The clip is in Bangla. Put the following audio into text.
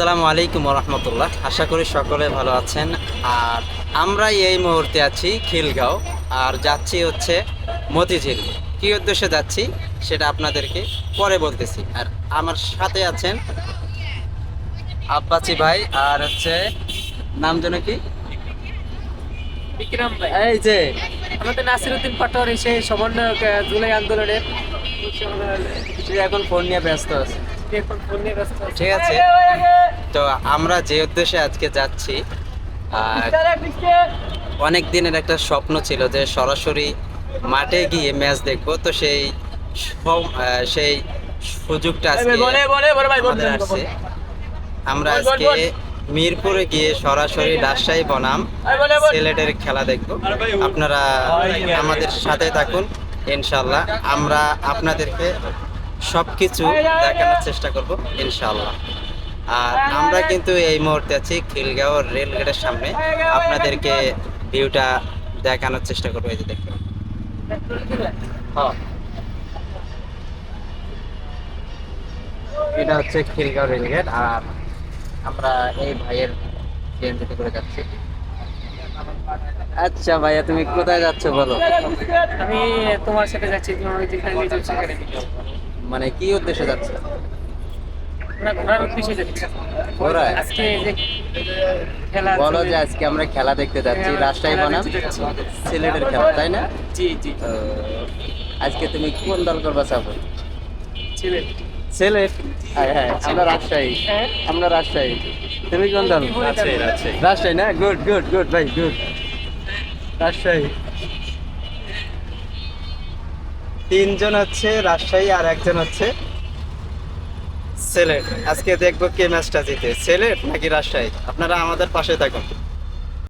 আসসালামু আলাইকুম রহমতুল্লাহ আশা করি সকলে ভালো আছেন। আর আমরা এই মুহূর্তে আছি খিলগাঁও। আর যাচ্ছি হচ্ছে মতিঝিল। কী উদ্দেশ্যে যাচ্ছি সেটা আপনাদেরকে পরে বলতেছি। আর আমার সাথে আছেন আব্বাসি ভাই আর হচ্ছে নাম যেন কি? বিক্রম ভাই। এই যে আমাদের নাসিরুদ্দিন পাটোয়ারি সেই সমন্বয়ক জুলাই আন্দোলনের। এখন ফোন নিয়ে ব্যস্ত আছে। ঠিক আছে। তো আমরা যে উদ্দেশ্যে আজকে যাচ্ছি আর অনেক দিনের একটা স্বপ্ন ছিল যে সরাসরি মাঠে গিয়ে ম্যাচ দেখব। তো সেই সেই সুযোগটা আজকে আমাদের আসছে। আমরা আজকে মিরপুরে গিয়ে সরাসরি রাজশাহী বনাম সিলেটের খেলা দেখব। আপনারা আমাদের সাথে থাকুন ইনশাল্লাহ আমরা আপনাদেরকে সব কিছু দেখানোর চেষ্টা করব ইনশাল্লাহ আর আমরা কিন্তু এই মুহূর্তে আছি খিলগাঁও রেল গেটের সামনে আপনাদেরকে ভিউটা দেখানোর চেষ্টা করব, এই যে হ্যাঁ। এটা হচ্ছে খিলগাঁও রেলগেট, আর আমরা এই ভাইয়ের সিএনজিতে করে যাচ্ছি আচ্ছা ভাইয়া, তুমি কোথায় যাচ্ছ বলো আমি তোমার সাথে যাচ্ছি, তোমার যেখানে। মানে কি উদ্দেশ্যে যাচ্ছ। বলো যে আজকে আমরা খেলা দেখতে যাচ্ছি রাজশাহী খেলা বনাম। সিলেটের খেলা তাই না? জি জি। আজকে তুমি কোন দল করবা সাপোর্ট ছিলেন সিলেট? হ্যাঁ হ্যাঁ আমরা রাজশাহী। হ্যাঁ? আমরা রাজশাহী। তুমি কোন দল? কি রাজশাহী না? গুড গুড গুড ভাই গুড। রাজশাহী। তিনজন হচ্ছে রাজশাহী আর একজন হচ্ছে সিলেট। আজকে দেখব কে ম্যাচটা জিতে। সিলেট নাকি রাজশাহী? আপনারা আমাদের পাশে থাকুন।